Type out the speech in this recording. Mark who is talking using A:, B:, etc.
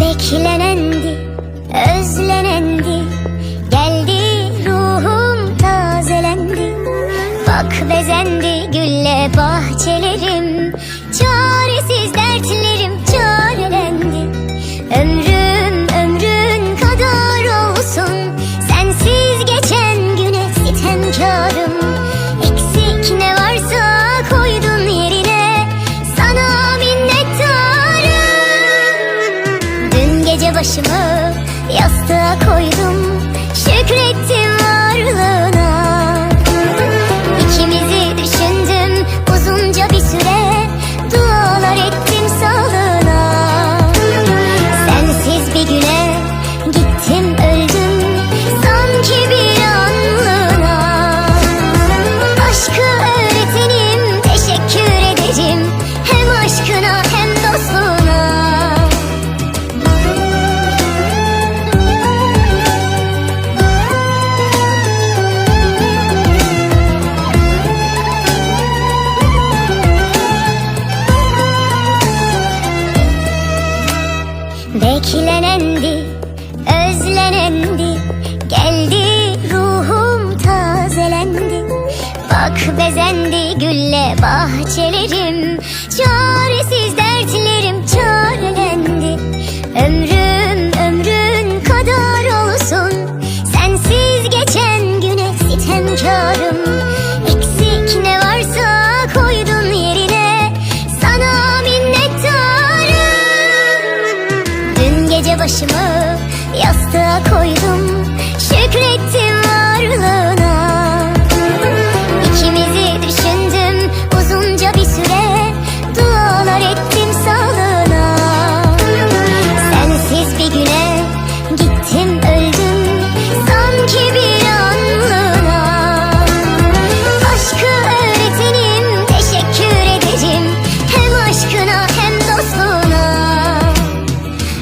A: Beklenendi, özlenendi Geldi ruhum tazelendi. Bak bezendi gülle bahçelerim sitemkarım Eksik ne varsa koydun yerine. Sana minnettarım. Dün gece başımı yastığa koydum. Şükrettim Beklenendi, özlenendi Geldi ruhum tazelendi. Bak bezendi gülle bahçelerim Çaresiz Başımı yastığa koydum. Şükrettim